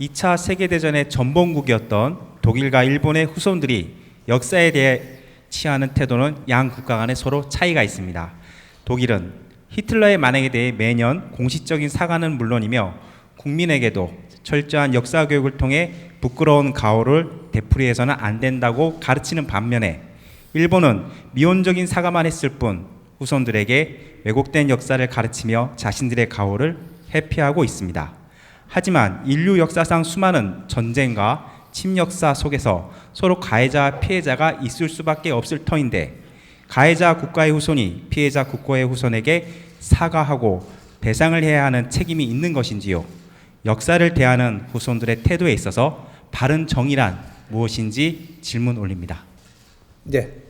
2차 세계대전의 전범국이었던 독일과 일본의 후손들이 역사에 대해 취하는 태도는 양 국가 간에 서로 차이가 있습니다. 독일은 히틀러의 만행에 대해 매년 공식적인 사과는 물론이며 국민에게도 철저한 역사 교육을 통해 부끄러운 가오를 되풀이해서는 안 된다고 가르치는 반면에 일본은 미온적인 사과만 했을 뿐 후손들에게 왜곡된 역사를 가르치며 자신들의 가오를 회피하고 있습니다. 하지만 인류 역사상 수많은 전쟁과 침략사 속에서 서로 가해자 피해자가 있을 수밖에 없을 터인데 가해자 국가의 후손이 피해자 국가의 후손에게 사과하고 배상을 해야 하는 책임이 있는 것인지요? 역사를 대하는 후손들의 태도에 있어서 바른 정의란 무엇인지 질문 올립니다. 네.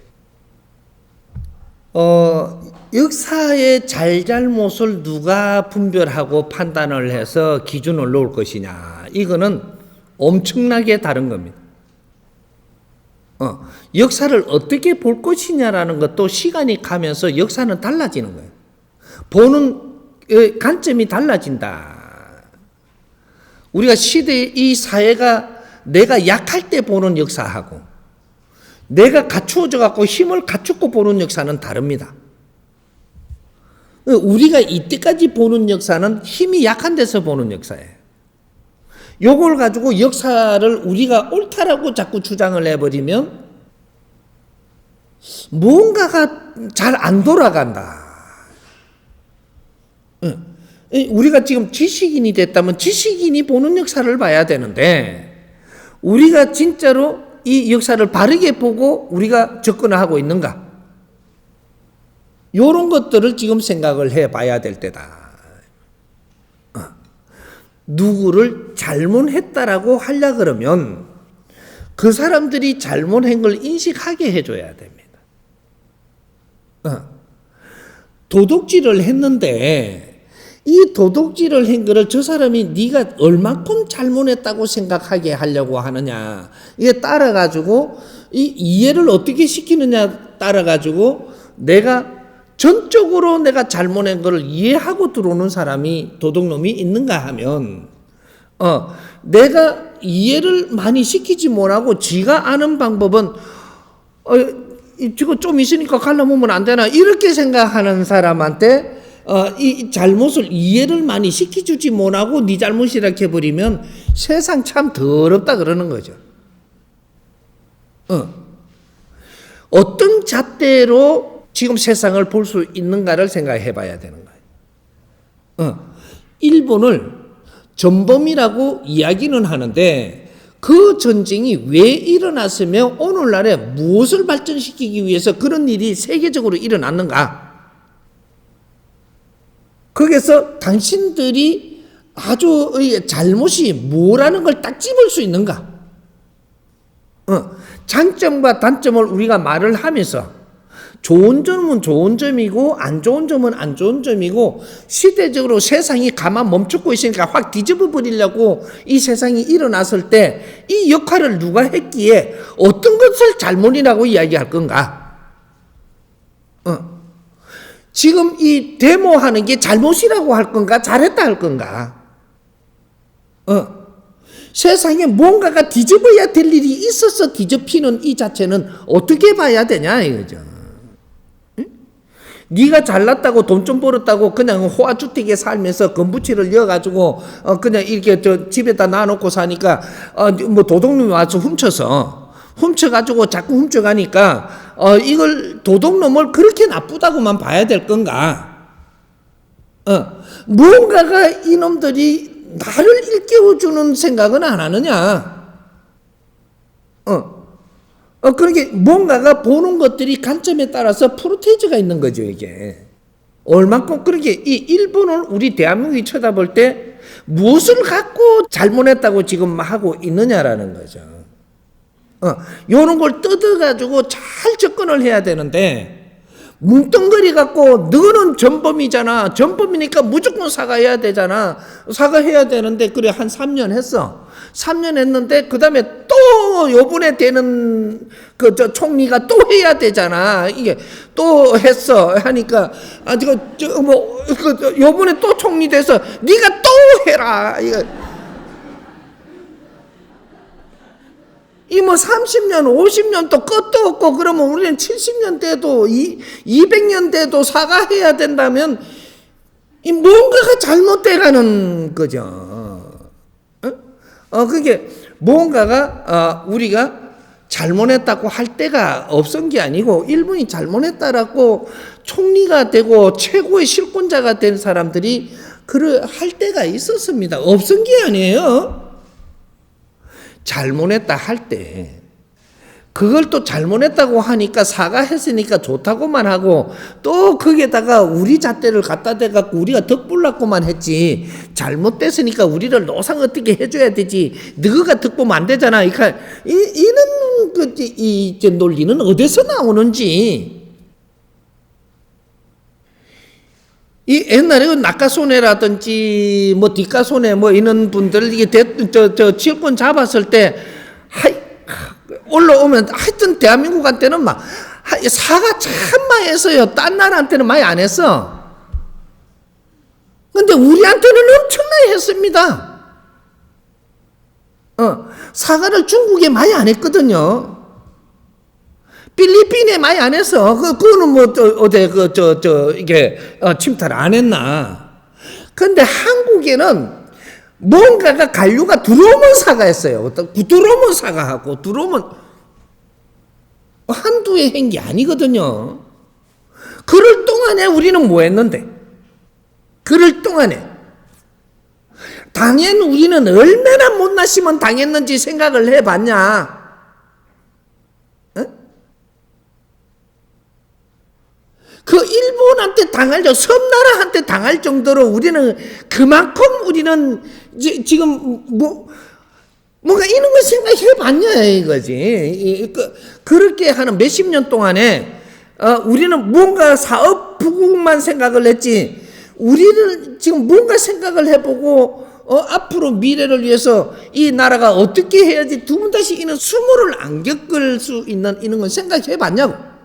어, 역사의 잘잘못을 누가 분별하고 판단을 해서 기준을 놓을 것이냐. 이거는 엄청나게 다른 겁니다. 어, 역사를 어떻게 볼 것이냐라는 것도 시간이 가면서 역사는 달라지는 거예요. 보는 어, 관점이 달라진다. 우리가 시대 이 사회가 내가 약할 때 보는 역사하고 내가 갖추어져 갖고 힘을 갖추고 보는 역사는 다릅니다. 우리가 이때까지 보는 역사는 힘이 약한 데서 보는 역사예요. 요걸 가지고 역사를 우리가 옳다라고 자꾸 주장을 해버리면 뭔가가 잘 안 돌아간다. 응. 우리가 지금 지식인이 됐다면 지식인이 보는 역사를 봐야 되는데 우리가 진짜로 이 역사를 바르게 보고 우리가 접근을 하고 있는가? 이런 것들을 지금 생각을 해 봐야 될 때다. 어. 누구를 잘못했다라고 하려 그러면 그 사람들이 잘못한 걸 인식하게 해줘야 됩니다. 어. 도둑질을 했는데 이 도둑질을 한 거를 저 사람이 네가 얼마큼 잘못했다고 생각하게 하려고 하느냐. 이게 따라 가지고 이 이해를 어떻게 시키느냐 따라 가지고 내가 전적으로 내가 잘못한 거를 이해하고 들어오는 사람이 도둑놈이 있는가 하면 어 내가 이해를 많이 시키지 못하고 지가 아는 방법은 어 저거 좀 있으니까 갈라보면 안 되나? 이렇게 생각하는 사람한테 어, 이 잘못을 이해를 많이 시켜주지 못하고 네 잘못이라 해버리면 세상 참 더럽다 그러는 거죠. 어. 어떤 잣대로 지금 세상을 볼 수 있는가를 생각해 봐야 되는 거예요. 어. 일본을 전범이라고 이야기는 하는데 그 전쟁이 왜 일어났으며 오늘날에 무엇을 발전시키기 위해서 그런 일이 세계적으로 일어났는가? 거기서 당신들이 아주 잘못이 뭐라는 걸 딱 집을 수 있는가? 어, 장점과 단점을 우리가 말을 하면서 좋은 점은 좋은 점이고 안 좋은 점은 안 좋은 점이고 시대적으로 세상이 가만 멈추고 있으니까 확 뒤집어 버리려고 이 세상이 일어났을 때 이 역할을 누가 했기에 어떤 것을 잘못이라고 이야기할 건가? 어. 지금 이 데모하는 게 잘못이라고 할 건가 잘했다 할 건가? 어. 세상에 뭔가가 뒤집어야 될 일이 있어서 뒤집히는 이 자체는 어떻게 봐야 되냐 이거죠. 응? 네가 잘났다고 돈 좀 벌었다고 그냥 호화주택에 살면서 건부치를 이어가지고 어 그냥 이렇게 저 집에다 놔놓고 사니까 어뭐 도둑놈이 와서 훔쳐서 훔쳐가지고 자꾸 훔쳐가니까 어 이걸 도둑놈을 그렇게 나쁘다고만 봐야 될 건가? 어 무언가가 이놈들이 나를 일깨워주는 생각은 안 하느냐? 어. 어, 그러게 뭔가가 보는 것들이 관점에 따라서 프로테이즈가 있는 거죠, 이게. 얼만큼 그렇게 이 일본을 우리 대한민국이 쳐다볼 때 무엇을 갖고 잘못했다고 지금 하고 있느냐라는 거죠. 어, 요런 걸 뜯어가지고 잘 접근을 해야 되는데, 뭉뚱그리 갖고 너는 전범이잖아. 전범이니까 무조건 사과해야 되잖아. 사과해야 되는데 그래 한 3년 했어. 3년 했는데 그 다음에 또 요번에 되는 그 저 총리가 또 해야 되잖아. 이게 또 했어. 하니까 아 저거 저뭐 그 요번에 또 총리 돼서 네가 또 해라. 이거 이 뭐 30년, 50년 또 끝도 없고 그러면 우리는 70년 돼도 이 200년 돼도 사과해야 된다면 이 뭔가가 잘못돼가는 거죠. 어? 어 그게 뭔가가 어, 우리가 잘못했다고 할 때가 없은 게 아니고 일본이 잘못했다라고 총리가 되고 최고의 실권자가 된 사람들이 그를 할 때가 있었습니다. 없은 게 아니에요. 잘못했다 할 때. 그걸 또 잘못했다고 하니까 사과했으니까 좋다고만 하고 또 거기에다가 우리 잣대를 갖다 대갖고 우리가 덕불났고만 했지 잘못됐으니까 우리를 노상 어떻게 해줘야 되지 너가 덕보면 안 되잖아 이, 이, 이런 그, 이, 이제 논리는 어디서 나오는지 이 옛날에 그 낙가손해라든지 뭐 뒷가손해 뭐 이런 분들 이게 대, 저, 저 지역권 잡았을 때 하이, 올라오면 하여튼 대한민국한테는 막 하- 사과 참 많이 했어요. 딴 나라한테는 많이 안 했어. 근데 우리한테는 엄청나게 했습니다. 어, 사과를 중국에 많이 안 했거든요. 필리핀에 많이 안 했어. 그, 그거는 뭐, 저, 어제, 그, 저, 저, 이게, 어, 침탈 안 했나. 근데 한국에는 뭔가가 관료가 들어오면 사과했어요. 어떤, 들어오면 사과하고, 들어오면, 한두 해 한 게 아니거든요. 그럴 동안에 우리는 뭐 했는데? 그럴 동안에. 당연 우리는 얼마나 못났으면 당했는지 생각을 해봤냐? 그 일본한테 당할 정 섬나라한테 당할 정도로 우리는 그만큼 우리는 지, 지금 뭐 뭔가 이런 걸 생각해 봤냐 이거지. 이, 그, 그렇게 하는 몇십 년 동안에 어, 우리는 뭔가 사업 부국만 생각을 했지. 우리는 지금 뭔가 생각을 해보고 어, 앞으로 미래를 위해서 이 나라가 어떻게 해야지 두번 다시 이런 수모를 안 겪을 수 있는 이런 건 생각해 봤냐고.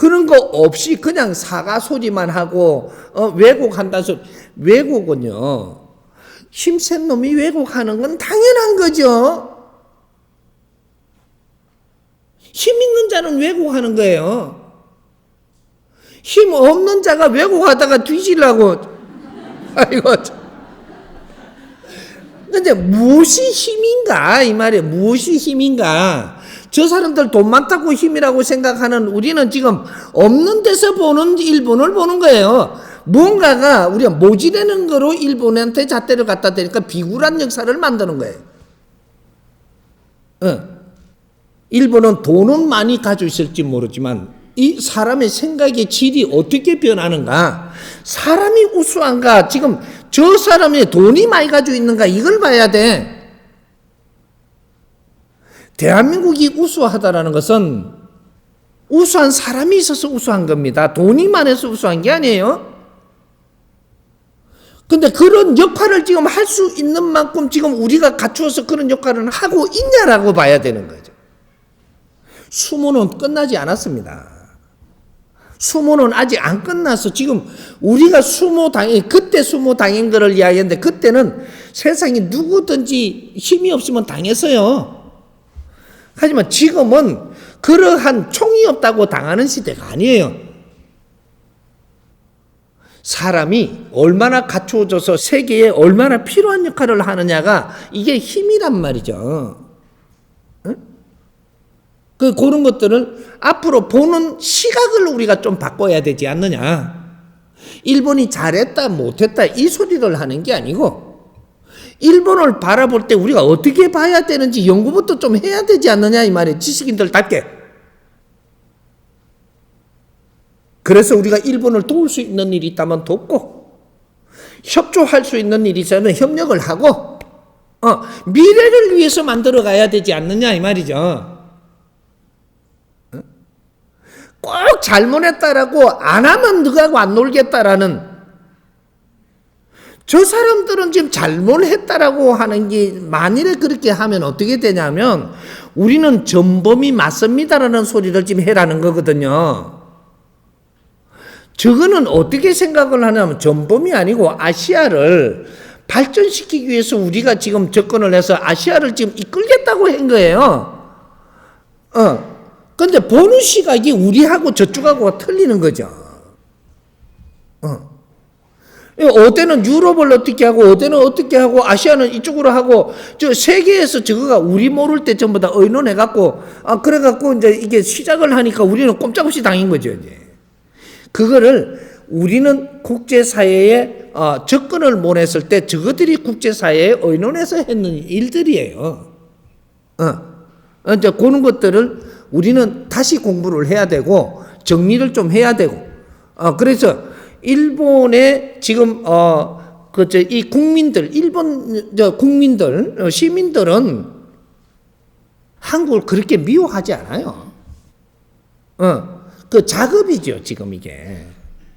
그런 거 없이 그냥 사과 소리만 하고 어, 왜곡한다는 소리. 왜곡은요. 힘센 놈이 왜곡하는 건 당연한 거죠. 힘 있는 자는 왜곡하는 거예요. 힘 없는 자가 왜곡하다가 뒤질라고. 아이고. 참. 근데 무엇이 힘인가? 이 말이에요. 무엇이 힘인가? 저 사람들 돈 많다고 힘이라고 생각하는 우리는 지금 없는 데서 보는 일본을 보는 거예요. 뭔가가 우리가 모지라는 거로 일본한테 잣대를 갖다 대니까 비굴한 역사를 만드는 거예요. 어. 일본은 돈은 많이 가지고 있을지 모르지만 이 사람의 생각의 질이 어떻게 변하는가? 사람이 우수한가? 지금 저 사람의 돈이 많이 가지고 있는가? 이걸 봐야 돼. 대한민국이 우수하다라는 것은 우수한 사람이 있어서 우수한 겁니다. 돈이 많아서 우수한 게 아니에요. 근데 그런 역할을 지금 할 수 있는 만큼 지금 우리가 갖추어서 그런 역할을 하고 있냐라고 봐야 되는 거죠. 수모는 끝나지 않았습니다. 수모는 아직 안 끝나서 지금 우리가 수모 당해 그때 수모 당한 거를 이야기했는데 그때는 세상에 누구든지 힘이 없으면 당했어요. 하지만 지금은 그러한 총이 없다고 당하는 시대가 아니에요. 사람이 얼마나 갖추어져서 세계에 얼마나 필요한 역할을 하느냐가 이게 힘이란 말이죠. 응? 그 그런 것들을 앞으로 보는 시각을 우리가 좀 바꿔야 되지 않느냐. 일본이 잘했다 못했다 이 소리를 하는 게 아니고 일본을 바라볼 때 우리가 어떻게 봐야 되는지 연구부터 좀 해야 되지 않느냐 이 말이에요. 지식인들답게. 그래서 우리가 일본을 도울 수 있는 일이 있다면 돕고 협조할 수 있는 일이 있으면 협력을 하고 어, 미래를 위해서 만들어 가야 되지 않느냐 이 말이죠. 어? 꼭 잘못했다라고 안 하면 너하고 안 놀겠다라는 저 사람들은 지금 잘못했다라고 하는 게 만일에 그렇게 하면 어떻게 되냐면 우리는 전범이 맞습니다라는 소리를 지금 해라는 거거든요. 저거는 어떻게 생각을 하냐면 전범이 아니고 아시아를 발전시키기 위해서 우리가 지금 접근을 해서 아시아를 지금 이끌겠다고 한 거예요. 어. 근데 보는 시각이 우리하고 저쪽하고 틀리는 거죠. 어. 어디는 유럽을 어떻게 하고 어디는 어떻게 하고 아시아는 이쪽으로 하고 저 세계에서 저거가 우리 모를 때 전부 다 의논해 갖고 아 그래 갖고 이제 이게 시작을 하니까 우리는 꼼짝없이 당인 거죠 이제 그거를 우리는 국제 사회에 어, 접근을 못 했을 때 저것들이 국제 사회에 의논해서 했는 일들이에요. 어. 어, 이제 그런 것들을 우리는 다시 공부를 해야 되고 정리를 좀 해야 되고 어, 그래서 일본의 지금 어, 그이 국민들 일본 저 국민들 어, 시민들은 한국을 그렇게 미워하지 않아요. 어, 그 작업이죠 지금 이게.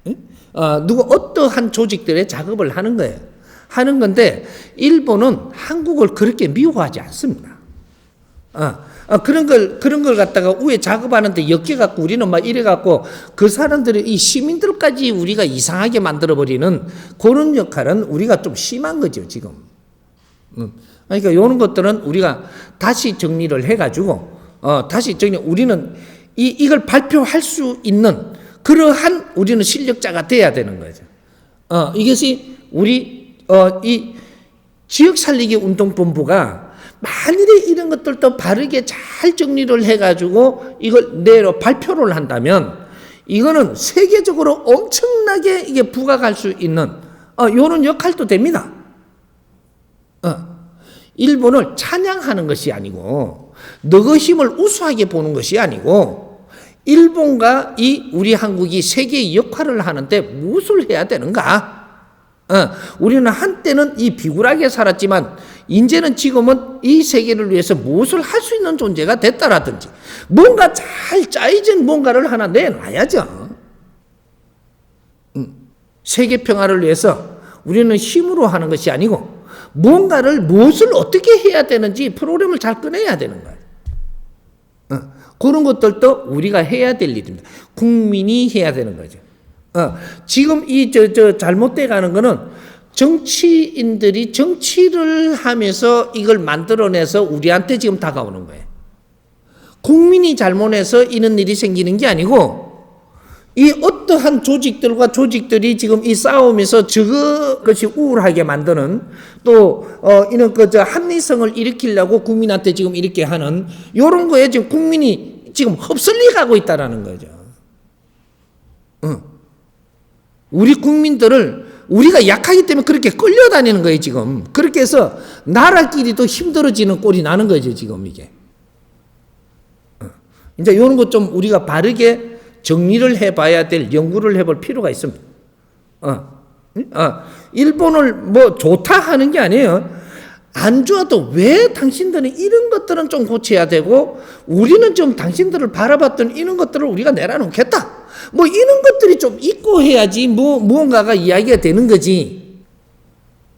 응? 어, 누구 어떠한 조직들의 작업을 하는 거예요. 하는 건데 일본은 한국을 그렇게 미워하지 않습니다. 어, 어, 그런 걸 그런 걸 갖다가 위에 작업하는데 엮여 갖고 우리는 막 이래 갖고 그 사람들의 이 시민들까지 우리가 이상하게 만들어 버리는 그런 역할은 우리가 좀 심한 거죠 지금. 음. 그러니까 이런 것들은 우리가 다시 정리를 해가지고 어, 다시 정리. 우리는 이 이걸 발표할 수 있는 그러한 우리는 실력자가 돼야 되는 거죠. 어, 이것이 우리 어, 이 지역 살리기 운동본부가 만일에 이런 것들도 바르게 잘 정리를 해가지고 이걸 내로 발표를 한다면 이거는 세계적으로 엄청나게 이게 부각할 수 있는 어, 요런 역할도 됩니다. 어. 일본을 찬양하는 것이 아니고 너의 힘을 우수하게 보는 것이 아니고 일본과 이 우리 한국이 세계의 역할을 하는데 무엇을 해야 되는가? 어, 우리는 한때는 이 비굴하게 살았지만 이제는 지금은 이 세계를 위해서 무엇을 할 수 있는 존재가 됐다라든지 뭔가 잘 짜여진 뭔가를 하나 내놔야죠. 음, 세계 평화를 위해서 우리는 힘으로 하는 것이 아니고 뭔가를 무엇을 어떻게 해야 되는지 프로그램을 잘 꺼내야 되는 거예요. 어, 그런 것들도 우리가 해야 될 일입니다. 국민이 해야 되는 거죠. 어, 지금 이 저 저 잘못돼 가는 거는 정치인들이 정치를 하면서 이걸 만들어내서 우리한테 지금 다가오는 거예요. 국민이 잘못해서 이런 일이 생기는 게 아니고 이 어떠한 조직들과 조직들이 지금 이 싸움에서 저것이 우울하게 만드는 또 어, 이런 그저 합리성을 일으키려고 국민한테 지금 이렇게 하는 이런 거에 지금 국민이 지금 흡설리 가고 있다라는 거죠. 응. 우리 국민들을 우리가 약하기 때문에 그렇게 끌려다니는 거예요 지금. 그렇게 해서 나라끼리도 힘들어지는 꼴이 나는 거죠 지금 이게. 어. 이제 이런 것 좀 우리가 바르게 정리를 해봐야 될 연구를 해볼 필요가 있습니다. 어. 어. 일본을 뭐 좋다 하는 게 아니에요. 안 좋아도 왜 당신들은 이런 것들은 좀 고쳐야 되고 우리는 좀 당신들을 바라봤던 이런 것들을 우리가 내려놓겠다. 뭐 이런 것들이 좀 있고 해야지 뭐 무언가가 이야기가 되는 거지.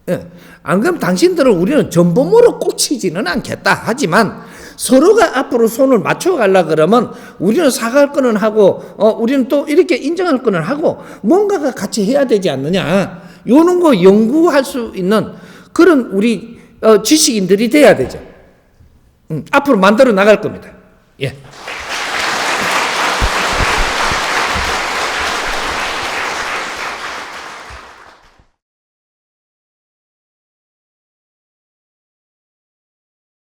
예. 안 그러면 당신들을 우리는 전범으로 꼭 치지는 않겠다. 하지만 서로가 앞으로 손을 맞춰가려 그러면 우리는 사과할 거는 하고 어 우리는 또 이렇게 인정할 거는 하고 뭔가가 같이 해야 되지 않느냐. 요런 거 연구할 수 있는 그런 우리 어, 지식인들이 돼야 되죠. 음, 앞으로 만들어 나갈 겁니다. 예.